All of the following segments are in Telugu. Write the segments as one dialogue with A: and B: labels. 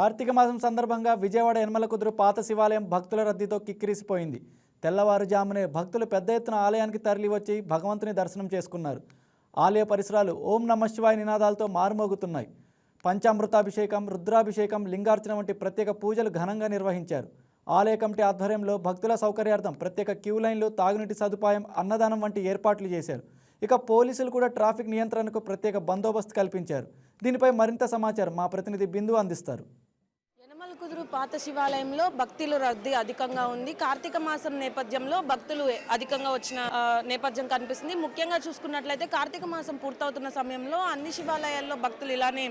A: కార్తీక మాసం సందర్భంగా విజయవాడ యనమల కుదురు పాత శివాలయం భక్తుల రద్దీతో కిక్కిరిసిపోయింది. తెల్లవారుజామునే భక్తులు పెద్ద ఎత్తున ఆలయానికి తరలివచ్చి భగవంతుని దర్శనం చేసుకున్నారు. ఆలయ పరిసరాలు ఓం నమశివాయ నినాదాలతో మారుమోగుతున్నాయి. పంచామృతాభిషేకం రుద్రాభిషేకం లింగార్చన వంటి ప్రత్యేక పూజలు ఘనంగా నిర్వహించారు. ఆలయ కమిటీ ఆధ్వర్యంలో భక్తుల సౌకర్యార్థం ప్రత్యేక క్యూ లైన్లు తాగునీటి సదుపాయం అన్నదానం వంటి ఏర్పాట్లు చేశారు. ఇక పోలీసులు కూడా ట్రాఫిక్ నియంత్రణకు ప్రత్యేక బందోబస్తు కల్పించారు. దీనిపై మరింత సమాచారం మా ప్రతినిధి బిందు అందిస్తారు.
B: కుదురు పాత శివాలయంలో భక్తుల రద్దీ అధికంగా ఉంది. కార్తీక మాసం నేపథ్యంలో భక్తులు అధికంగా వచ్చిన నేపథ్యం కనిపిస్తుంది. ముఖ్యంగా చూసుకున్నట్లయితే కార్తీక మాసం పూర్తవుతున్న సమయంలో అన్ని శివాలయాల్లో భక్తులు ఇలానే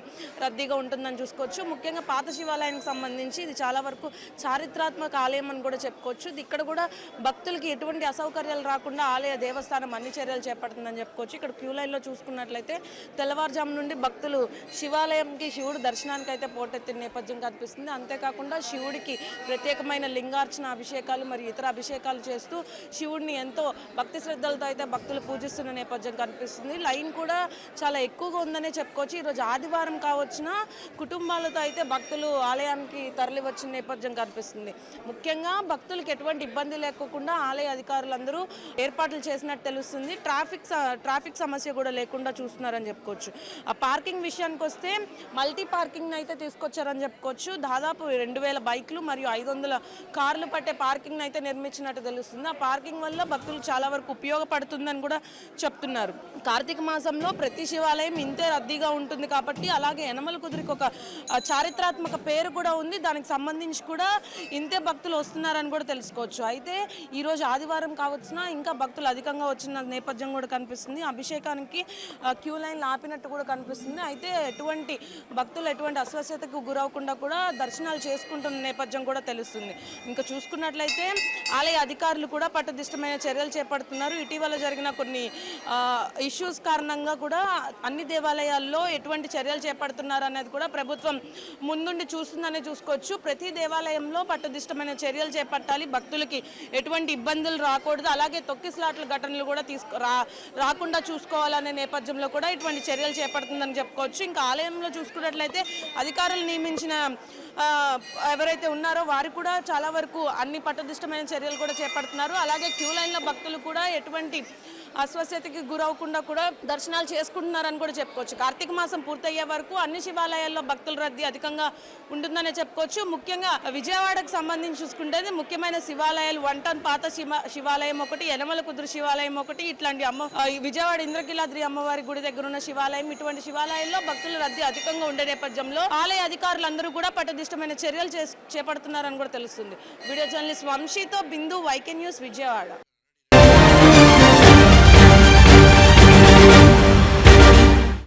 B: రద్దీగా ఉంటుందని చూసుకోవచ్చు. ముఖ్యంగా పాత శివాలయానికి సంబంధించి ఇది చాలా వరకు చారిత్రాత్మక ఆలయం అని కూడా చెప్పుకోవచ్చు. ఇది ఇక్కడ కూడా భక్తులకి ఎటువంటి అసౌకర్యాలు రాకుండా ఆలయ దేవస్థానం అన్ని చర్యలు చేపడుతుందని చెప్పుకోవచ్చు. ఇక్కడ క్యూ లైన్లో చూసుకున్నట్లయితే తెల్లవారుజాము నుండి భక్తులు శివాలయంకి శివుడు దర్శనానికి అయితే పోటెత్తిన నేపథ్యం కనిపిస్తుంది. అంతే అంతేకాకుండా శివుడికి ప్రత్యేకమైన లింగార్చన అభిషేకాలు మరియు ఇతర అభిషేకాలు చేస్తూ శివుడిని ఎంతో భక్తి శ్రద్ధలతో అయితే భక్తులు పూజిస్తున్న నేపథ్యం కనిపిస్తుంది. లైన్ కూడా చాలా ఎక్కువగా ఉందనే చెప్పుకోవచ్చు. ఈరోజు ఆదివారం కావచ్చిన కుటుంబాలతో అయితే భక్తులు ఆలయానికి తరలి వచ్చిన నేపథ్యం కనిపిస్తుంది. ముఖ్యంగా భక్తులకు ఎటువంటి ఇబ్బంది లేకోకుండా ఆలయ అధికారులందరూ ఏర్పాట్లు చేసినట్టు తెలుస్తుంది. ట్రాఫిక్ ట్రాఫిక్ సమస్య కూడా లేకుండా చూస్తున్నారని చెప్పుకోవచ్చు. ఆ పార్కింగ్ విషయానికి వస్తే మల్టీ పార్కింగ్ అయితే తీసుకొచ్చారని చెప్పుకోవచ్చు. దాదాపు రెండు వేల బైక్లు మరియు ఐదు వందల కార్లు పట్టే పార్కింగ్ అయితే నిర్మించినట్టు తెలుస్తుంది. ఆ పార్కింగ్ వల్ల భక్తులు చాలా వరకు ఉపయోగపడుతుందని కూడా చెప్తున్నారు. కార్తీక మాసంలో ప్రతి శివాలయం ఇంతే రద్దీగా ఉంటుంది కాబట్టి అలాగే యనమల కుదిరికి ఒక చారిత్రాత్మక పేరు కూడా ఉంది. దానికి సంబంధించి కూడా ఇంతే భక్తులు వస్తున్నారని కూడా తెలుసుకోవచ్చు. అయితే ఈరోజు ఆదివారం కావచ్చున ఇంకా భక్తులు అధికంగా వచ్చిన నేపథ్యం కూడా కనిపిస్తుంది. అభిషేకానికి క్యూ లైన్లు ఆపినట్టు కూడా కనిపిస్తుంది. అయితే ఎటువంటి భక్తులు ఎటువంటి అస్వస్థతకు గురవకుండా కూడా దర్శనాలు చేసుకుంటున్న నేపథ్యం కూడా తెలుస్తుంది. ఇంకా చూసుకున్నట్లయితే ఆలయ అధికారులు కూడా పట్టదిష్టమైన చర్యలు చేపడుతున్నారు. ఇటీవల జరిగిన కొన్ని ఇష్యూస్ కారణంగా కూడా అన్ని దేవాలయాల్లో ఎటువంటి చర్యలు చేపడుతున్నారు అనేది కూడా ప్రభుత్వం ముందుండి చూస్తుందనే చూసుకోవచ్చు. ప్రతి దేవాలయంలో పట్టదిష్టమైన చర్యలు చేపట్టాలి. భక్తులకి ఎటువంటి ఇబ్బందులు రాకూడదు. అలాగే తొక్కిసలాట్ల ఘటనలు కూడా తీసుకు రా రాకుండా చూసుకోవాలనే నేపథ్యంలో కూడా ఇటువంటి చర్యలు చేపడుతుందని చెప్పుకోవచ్చు. ఇంకా ఆలయంలో చూసుకున్నట్లయితే అధికారులు నియమించిన ఎవరైతే ఉన్నారో వారు కూడా చాలా వరకు అన్ని పట్టుదిష్టమైన చర్యలు కూడా చేపడుతున్నారు. అలాగే క్యూ లైన్లో భక్తులు కూడా ఎటువంటి అస్వస్థతకి గురవకుండా కూడా దర్శనాలు చేసుకుంటున్నారని కూడా చెప్పుకోవచ్చు. కార్తీక మాసం పూర్తయ్యే వరకు అన్ని శివాలయాల్లో భక్తుల రద్దీ అధికంగా ఉంటుందనే చెప్పుకోవచ్చు. ముఖ్యంగా విజయవాడకు సంబంధించి చూసుకుంటే ముఖ్యమైన శివాలయాలు వన్ పాత శివ శివాలయం ఒకటి యనమల కుదురు శివాలయం ఒకటి ఇట్లాంటి అమ్మ విజయవాడ ఇంద్రకీలాద్రి అమ్మవారి గుడి దగ్గర ఉన్న శివాలయం ఇటువంటి శివాలయాల్లో భక్తుల రద్దీ అధికంగా ఉండే నేపథ్యంలో ఆలయ అధికారులందరూ కూడా పట్టుదిష్టమైన చర్యలు చేపడుతున్నారని కూడా తెలుస్తుంది. వీడియో జర్నలిస్ట్ వంశీతో బిందు వైకే న్యూస్ విజయవాడ.